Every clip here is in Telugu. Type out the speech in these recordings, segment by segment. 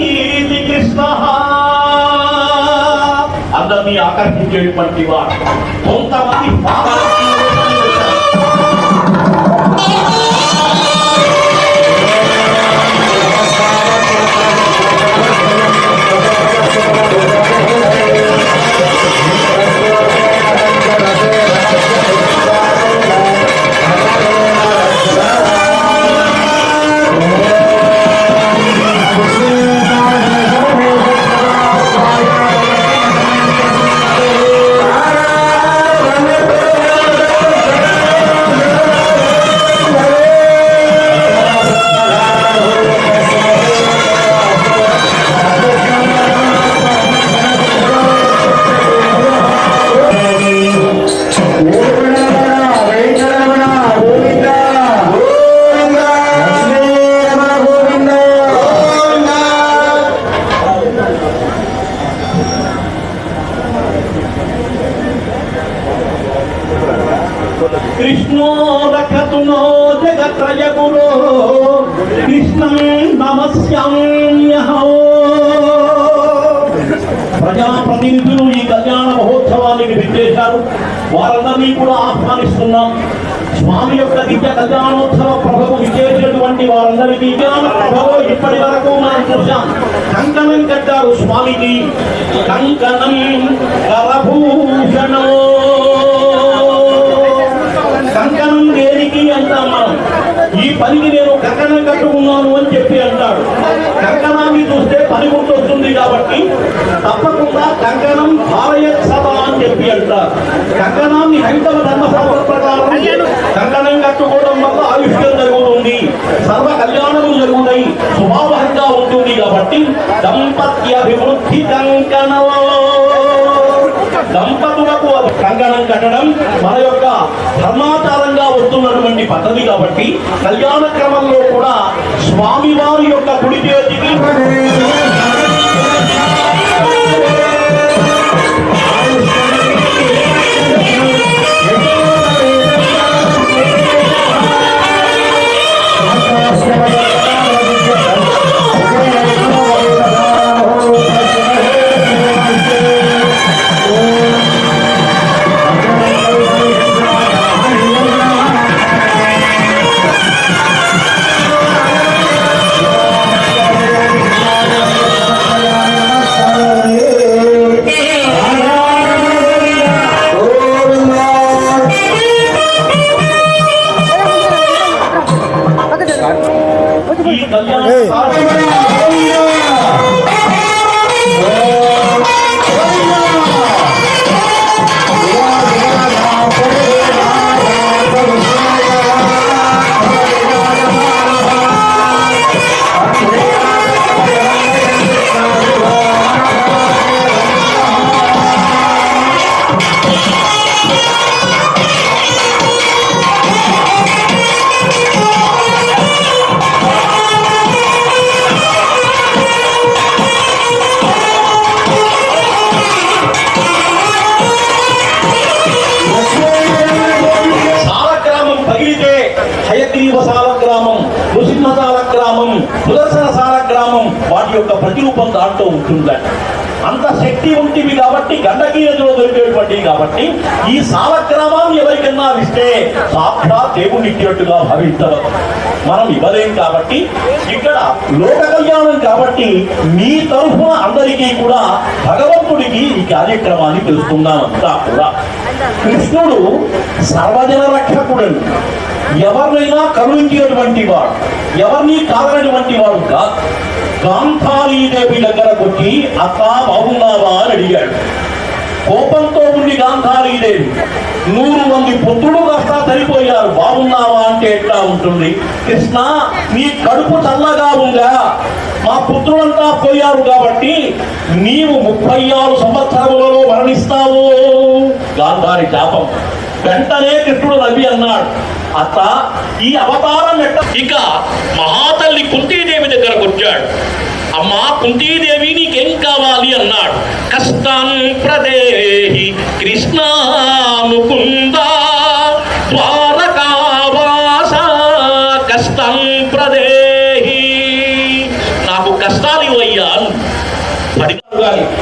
ఇది కృష్ణ. అందరినీ ఆకర్షించేటువంటి వాడు కొంతమంది ప్రజాప్రతినిధులు ఈ కళ్యాణ మహోత్సవానికి విచ్చేశారు. వారందరినీ కూడా ఆహ్వానిస్తున్నాం. స్వామి యొక్క దివ్య కళ్యాణోత్సవ ప్రభకు విచ్చేసినటువంటి వారందరికీ జ్ఞాన ప్రభలో ఇప్పటి వరకు మనం చూసాం కంకణం కట్టారు స్వామికి కంకణం కరభూషణం. కంకణం దేనికి అంటాం మనం? ఈ పనికి నేను కక్కనం కట్టుకున్నాను అని చెప్పి అంటాడు. కంకణాన్ని చూస్తే పని గుర్తొస్తుంది కాబట్టి తప్పకుండా కంకణం భారయత్ సభ అని చెప్పి అంటారు. కంకణాన్ని హైందవ ధర్మశాస్త్ర ప్రకారం కంకణం కట్టుకోవడం వల్ల ఆయుష్యం జరుగుతుంది సర్వ కళ్యాణములు జరుగుతాయి స్వభావంగా ఉంటుంది కాబట్టి దంపత్యభివృద్ధి కంకణలో దంపతులకు కంకణం కట్టడం మన యొక్క ధర్మాచారంగా వస్తున్నటువంటి పద్ధతి కాబట్టి కళ్యాణ క్రమంలో కూడా స్వామివారి యొక్క కుడి చేతికి గ్రామం వాటి యొక్క ప్రతిరూపం దాంట్లో ఉంటుందట అంత శక్తి ఉంటుంది కాబట్టి గండకీ నదిలో దొరికేటువంటివి కాబట్టి ఈ సాలగ్రామాన్ని ఎవరికన్నా ఇస్తే సాక్షాత్ దేవుని ఇచ్చినట్టుగా మనం ఇవ్వలేం కాబట్టి ఇక్కడ లోక కళ్యాణం కాబట్టి మీ తరఫున అందరికీ కూడా భగవంతుడికి ఈ కార్యక్రమాన్ని తెలుసుకుందాం అంతా కూడా. కృష్ణుడు సర్వజన రక్షకుడని. ఎవరినైనా కరుణించేటువంటి వాడు ఎవరిని కాదనటువంటి వాడు కాదు గాంధారీదేవి దగ్గరకు వచ్చి అక్క బాగున్నావా? అని అడిగాడు. కోపంతో ఉండి గాంధారీదేవి నూరు మంది పుత్రుడు కాస్త సరిపోయారు బాగున్నావా? అంటే ఎట్లా ఉంటుంది? కృష్ణ నీ కడుపు చల్లగా ఉందా? మా పుత్రులంతా పోయారు కాబట్టి నీవు ముప్పై ఆరు సంవత్సరములలో మరణిస్తావు. గాంధారి శాపం. వెంటనే కృష్ణుడు రవి అన్నాడు అత్త ఈ అవతారం ఎట్ట ఇక మహాతల్లి కుంతీదేవి దగ్గరకు వచ్చాడు. అమ్మా కుంతీదేవి నీకేం కావాలి? అన్నాడు. కష్టం ప్రదేహి కృష్ణ కష్టాలు ఇవ్వయ్యా పడి గాని గోవింద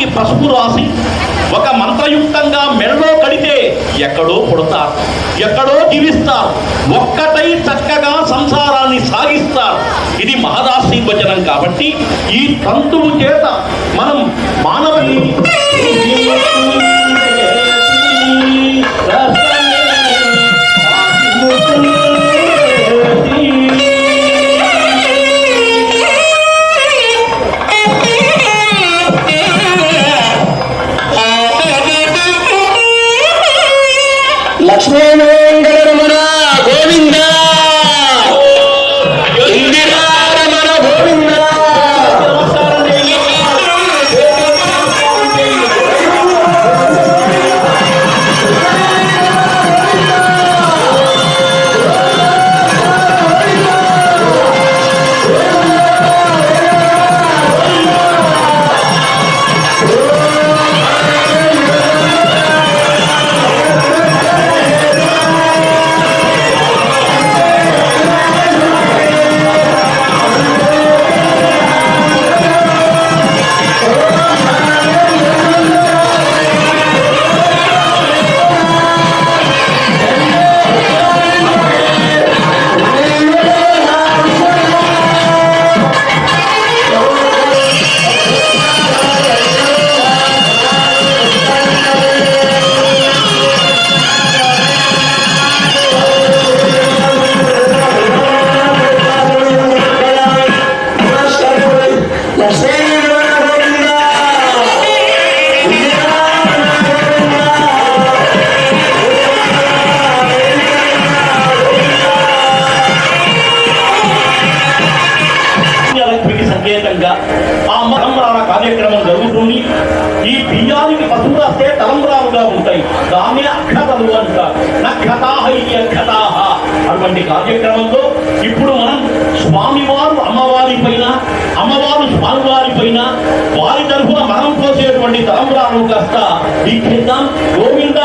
కారానికి పసుపు రాసి ఒక మంత్రయుక్తంగా మెడలో కడితే ఎక్కడో పుడతారు ఎక్కడో జీవిస్తారు ఒక్కటై చక్కగా సంసారాన్ని సాగిస్తారు. ఇది మహదాశీర్వచనం కాబట్టి ఈ తంతువు చేత మనం మానవుని అటువంటి కార్యక్రమంలో ఇప్పుడు మనం స్వామివారు అమ్మవారి పైన అమ్మవారు స్వామివారి పైన వారి తరఫున మనం పోసేటువంటి తలంబ్రాలు కాస్త ఈ గోవింద గోవింద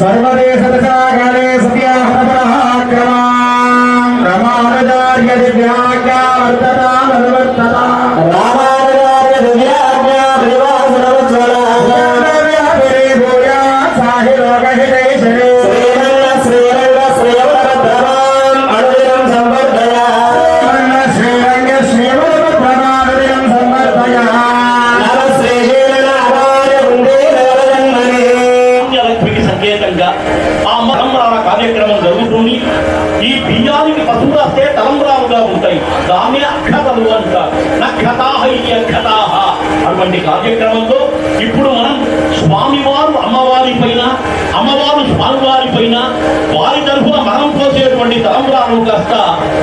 సర్వదేశదశాకాలే సత్యాహరపరాక్రమాం రమానుజార్య దివ్యాజ్ఞా వర్తతా స్వామి అక్షతలు అంటారు నక్షతాహ ఇది అక్షతాహ అటువంటి కార్యక్రమంలో ఇప్పుడు మనం స్వామివారు అమ్మవారి పైన అమ్మవారు స్వామివారి పైన వారి తరఫున మనం పోసేటువంటి తలంబ్రాలు కాస్త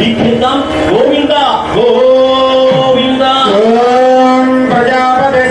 ఇచ్చేద్దాం గోవింద గోవింద. ప్రజాపతి